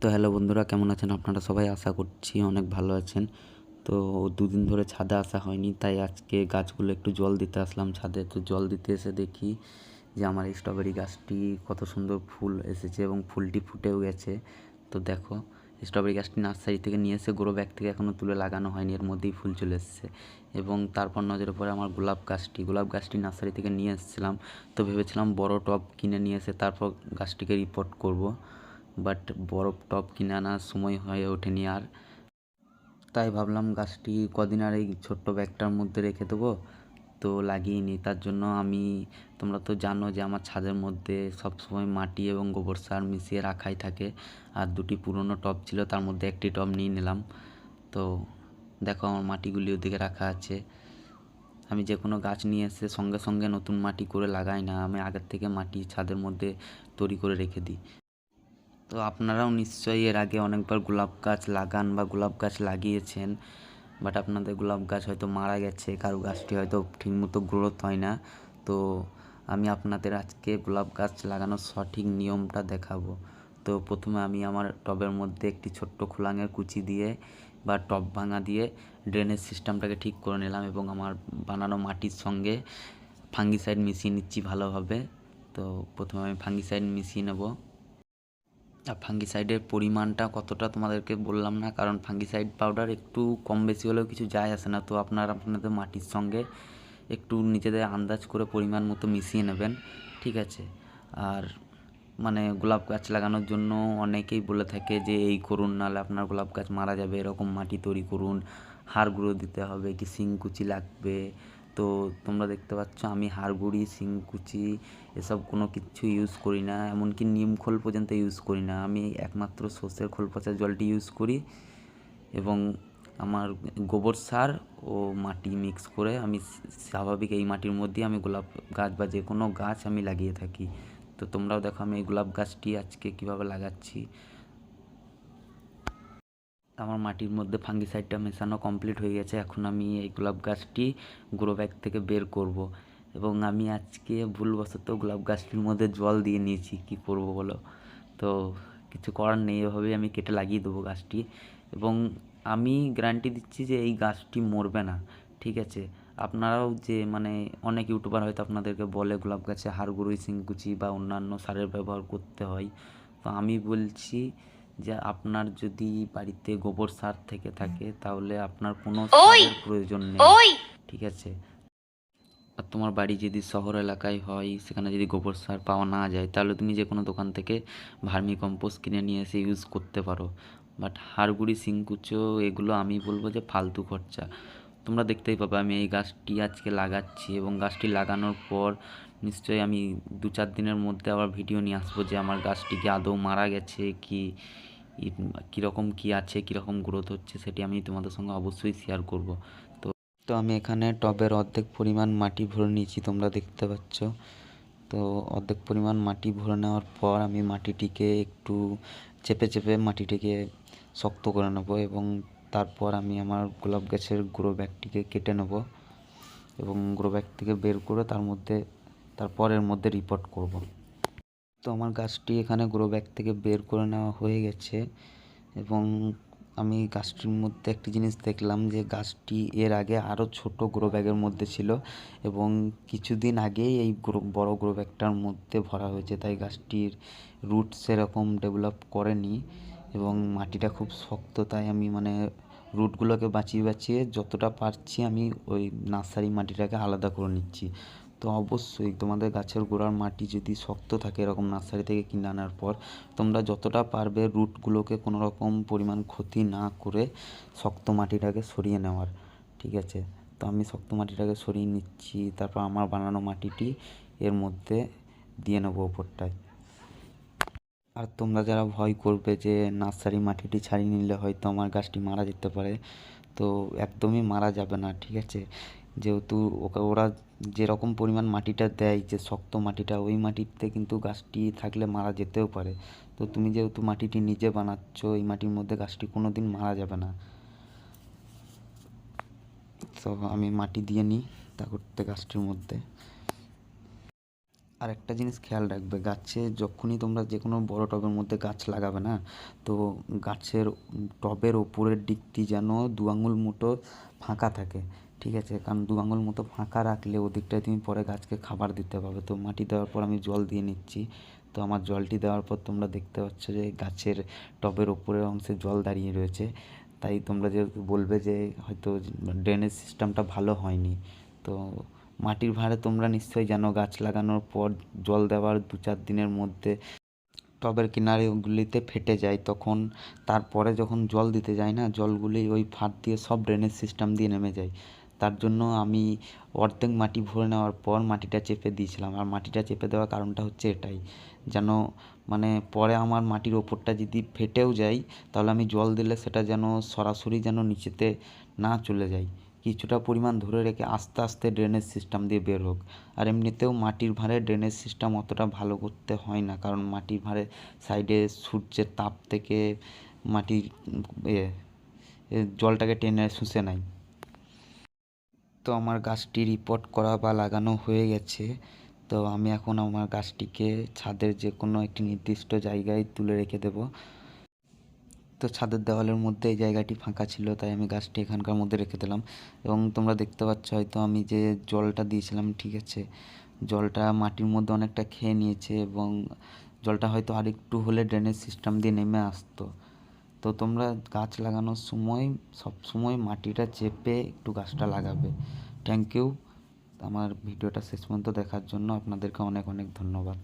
তো হ্যালো বন্ধুরা, কেমন আছেন আপনারা সবাই? আশা করছি অনেক ভালো আছেন। তো দুদিন ধরে ছাদে আসা হয়নি, তাই আজকে গাছগুলো একটু জল দিতে আসলাম ছাদে। তো জল দিতে এসে দেখি যে আমার এই স্ট্রবেরি গাছটি কত সুন্দর ফুল এসেছে এবং ফুলটি ফুটেও গেছে। তো দেখো স্ট্রবেরি গাছটি নার্সারি থেকে নিয়ে এসে গ্রো ব্যাগ থেকে এখনও তুলে লাগানো হয়নি, এর মধ্যেই ফুল চলে এসেছে। এবং তারপর নজরে পড়ে আমার গোলাপ গাছটি। গোলাপ গাছটি নার্সারি থেকে নিয়ে এসেছিলাম, তো ভেবেছিলাম বড় টব কিনে নিয়ে এসে তারপর গাছটিকে রিপোর্ট করব। বাট বরফ টব কিনে আনার সময় হয়ে ওঠেনি আর। তাই ভাবলাম গাছটি কদিন আর এই ছোট্ট ব্যাগটার মধ্যে রেখে দেবো। তো লাগিয়ে তার জন্য আমি, তোমরা তো জানো যে আমার ছাদের মধ্যে সবসময় মাটি এবং গোবর সার মিশিয়ে রাখাই থাকে। আর দুটি পুরনো টব ছিল, তার মধ্যে একটি টব নিয়ে নিলাম। তো দেখো আমার মাটিগুলি ওদিকে রাখা আছে। আমি যে কোনো গাছ নিয়ে এসে সঙ্গে সঙ্গে নতুন মাটি করে লাগাই না। আমি আগের থেকে মাটি ছাদের মধ্যে তৈরি করে রেখে দিই। তো আপনারাও নিশ্চয়ই এর আগে অনেকবার গোলাপ গাছ লাগান বা গোলাপ গাছ লাগিয়েছেন বাট আপনাদের গোলাপ গাছ হয়তো মারা গেছে, কারও গাছটি হয়তো ঠিকমতো গ্রোথ হয় না। তো আমি আপনাদের আজকে গোলাপ গাছ লাগানোর সঠিক নিয়মটা দেখাবো। তো প্রথমে আমি আমার টবের মধ্যে একটি ছোট্ট খোলাঙের কুচি দিয়ে বা টব ভাঙা দিয়ে ড্রেনেজ সিস্টেমটাকে ঠিক করে নিলাম এবং আমার বানানো মাটির সঙ্গে ফাঙ্গিসাইড মিশিয়ে নিচ্ছি ভালোভাবে। তো প্রথমে আমি ফাঙ্গিসাইড মিশিয়ে নেব। আর ফাঙ্গিসাইডের পরিমাণটা কতটা তোমাদেরকে বললাম না, কারণ ফাঙ্গিসাইড পাউডার একটু কম বেশি হলেও কিছু যায় আসে না। তো আপনারা আপনাদের মাটির সঙ্গে একটু নিজেদের আন্দাজ করে পরিমাণ মতো মিশিয়ে নেবেন, ঠিক আছে? আর মানে গোলাপ গাছ লাগানোর জন্য অনেকেই বলে থাকে যে, এই করুন, নাহলে আপনার গোলাপ গাছ মারা যাবে। এরকম মাটি তৈরি করুন। হাড় গুঁড়ো দিতে হবে, কি শিংকুচি লাগবে তো তোমরা দেখতে পাচ্ছ আমি হাড়গুড়ি, শিংকুচি এসব কোনো কিছু ইউজ করি না, এমনকি নিম খোল পর্যন্ত ইউজ করি না। আমি একমাত্র সর্ষের খোল পচা জলটি ইউজ করি এবং আমার গোবর সার ও মাটি মিক্স করে আমি স্বাভাবিক এই মাটির মধ্যে আমি গোলাপ গাছ বা যে কোনো গাছ আমি লাগিয়ে থাকি। তো তোমরাও দেখো আমি এই গোলাপ গাছটি আজকে কীভাবে লাগাচ্ছি। আমার মাটির মধ্যে ফাঙ্গিসাইডটা মেশানো কমপ্লিট হয়ে গেছে। এখন আমি এই গোলাপ গাছটি গ্রো ব্যাগ থেকে বের করব এবং আমি আজকে ভুলবশত গোলাপ গাছটির মধ্যে জল দিয়ে নিয়েছি। কি করব বলো? তো কিছু করার নেই, এভাবেই আমি কেটে লাগিয়ে দেবো গাছটি এবং আমি গ্যারান্টি দিচ্ছি যে এই গাছটি মরবে না, ঠিক আছে? আপনারাও যে মানে অনেক ইউটিউবার হয়তো আপনাদেরকে বলে গোলাপ গাছে হাড়গুড়ি সিংকুচি বা অন্যান্য সারের ব্যবহার করতে হয়। তো আমি বলছি যে আপনার যদি বাড়িতে গোবর সার থেকে থাকে তাহলে আপনার কোনো সারের প্রয়োজন নেই। ঠিক আছে? আর তোমার বাড়ি যদি শহর এলাকায় হয় সেখানে যদি গোবর সার পাওয়া না যায় তাহলে তুমি যে কোনো দোকান থেকে ভার্মি কম্পোস্ট কিনে নিয়ে এসে ইউজ করতে পারো। বাট হাড়গুড়ি সিংকুচো এগুলো আমি বলব যে ফালতু খরচা। তোমরা দেখতেই পাবে আমি এই গাছটি আজকে লাগাচ্ছি এবং গাছটি লাগানোর পর নিশ্চয়ই আমি দু চার দিনের মধ্যে আবার ভিডিও নিয়ে আসব যে আমার গাছটি কি আদৌ মারা গেছে, কি কীরকম কী আছে, কীরকম গ্রোথ হচ্ছে সেটি আমি তোমাদের সঙ্গে অবশ্যই শেয়ার করব। তো তো আমি এখানে টবের অর্ধেক পরিমাণ মাটি ভরে নিয়েছি, তোমরা দেখতে পাচ্ছ। তো অর্ধেক পরিমাণ মাটি ভরে নেওয়ার পর আমি মাটিটিকে একটু চেপে চেপে মাটিটিকে শক্ত করে নেব এবং তারপর আমি আমার গোলাপ গাছের গ্রো ব্যাগটিকে কেটে নেব এবং গ্রো ব্যাগ থেকে বের করে তার মধ্যে তারপর এর মধ্যে রিপোর্ট করব। তো আমার গাছটি এখানে গ্রো ব্যাগ থেকে বের করে নেওয়া হয়ে গেছে এবং আমি গাছটির মধ্যে একটি জিনিস দেখলাম যে গাছটি এর আগে আরও ছোট গ্রো ব্যাগের মধ্যে ছিল এবং কিছুদিন আগেই এই গ্রো বড় গ্রো ব্যাগটার মধ্যে ভরা হয়েছে, তাই গাছটির রুট সেরকম ডেভেলপ করেনি। এবং মাটিটা খুব শক্ত, তাই আমি মানে রুটগুলোকে বাঁচিয়ে বাঁচিয়ে যতটা পারছি আমি ওই নার্সারি মাটিটাকে আলাদা করে নিচ্ছি। তো অবশ্যই তোমাদের গাছের গোড়ার মাটি যদি শক্ত থাকে এরকম নার্সারি থেকে কিনে আনার পর, তোমরা যতটা পারবে রুটগুলোকে কোনো রকম পরিমাণ ক্ষতি না করে শক্ত মাটিটাকে সরিয়ে নেওয়ার, ঠিক আছে? তো আমি শক্ত মাটিটাকে সরিয়ে নিচ্ছি, তারপর আমার বানানো মাটিটি এর মধ্যে দিয়ে নেব ওপরটায়। আর তোমরা যারা ভয় করবে যে নার্সারি মাটিটি ছাড়িয়ে নিলে হয়তো আমার গাছটি মারা যেতে পারে, তো একদমই মারা যাবে না, ঠিক আছে? যেহেতু ওকে, ওরা যেরকম পরিমাণ মাটিটা দেয়, যে শক্ত মাটিটা, ওই মাটিতে কিন্তু গাছটি থাকলে মারা যেতেও পারে। তো তুমি যেহেতু মাটিটি নিজে বানাচ্ছ, এই মাটির মধ্যে গাছটি কোনো দিন মারা যাবে না। তো আমি মাটি দিয়ে নিই তা করতে গাছটির মধ্যে। আর একটা জিনিস খেয়াল রাখবে, গাছে যখনই তোমরা যে কোনো বড় টবের মধ্যে গাছ লাগাবে না, তো গাছের টবের ওপরের দিকটি যেন দু আঙুল মুটো ফাঁকা থাকে, ঠিক আছে? কারণ দু আঙুল মতো ফাঁকা রাখলে ওদিকটায় তুমি পরে গাছকে খাবার দিতে পারবে তো মাটি দেওয়ার পর আমি জল দিয়ে নিচ্ছি, তো আমার জলটি দেওয়ার পর তোমরা দেখতে পাচ্ছ যে গাছের টবের ওপরের অংশে জল দাঁড়িয়ে রয়েছে, তাই তোমরা যে বলবে যে হয়তো ড্রেনেজ সিস্টেমটা ভালো হয়নি, তো মাটির ভাঁড়ে তোমরা নিশ্চয়ই জানো, গাছ লাগানোর পর জল দেওয়ার দু চার দিনের মধ্যে টবের কিনারেগুলিতে ফেটে যায়। তখন তারপরে যখন জল দিতে যায় না, জলগুলি ওই ফাঁদ দিয়ে সব ড্রেনেজ সিস্টেম দিয়ে নেমে যায়। তার জন্য আমি অর্ধেক মাটি ভরে নেওয়ার পর মাটিটা চেপে দিয়েছিলাম। আর মাটিটা চেপে দেওয়ার কারণটা হচ্ছে এটাই। যেন মানে পরে আমার মাটির ওপরটা যদি ফেটেও যায়, তাহলে আমি জল দিলে সেটা যেন সরাসরি যেন নিচেতে না চলে যায়। কিছুটা পরিমাণ ধরে রেখে আস্তে আস্তে ড্রেনেজ সিস্টেম দিয়ে বের হোক। আর এমনিতেও মাটির ভাঁড়ে ড্রেনেজ সিস্টেম অতটা ভালো করতে হয় না, কারণ মাটির ভাঁড়ে সাইডে সূর্যের তাপ থেকে মাটির জলটাকে টেনে শুষে নেয়। তো আমার গাছটি রিপোর্ট করা বা লাগানো হয়ে গেছে। তো আমি এখন আমার গাছটিকে ছাদের যে কোনো একটি নির্দিষ্ট জায়গায় তুলে রেখে দেবো। তো ছাদের দেওয়ালের মধ্যে এই জায়গাটি ফাঁকা ছিল, তাই আমি গাছটি এখানকার মধ্যে রেখে দিলাম। এবং তোমরা দেখতে পাচ্ছ হয়তো আমি যে জলটা দিয়েছিলাম, ঠিক আছে, জলটা মাটির মধ্যে অনেকটা খেয়ে নিয়েছে এবং জলটা হয়তো আরেকটু হলে ড্রেনেজ সিস্টেম দিয়ে নেমে আসতো। তো তোমরা গাছ লাগানোর সময়, সব সময় মাটিটা চেপে একটু গাছটা লাগাবে। থ্যাংক ইউ আমার ভিডিওটা শেষ পর্যন্ত দেখার জন্য আপনাদেরকে অনেক অনেক ধন্যবাদ।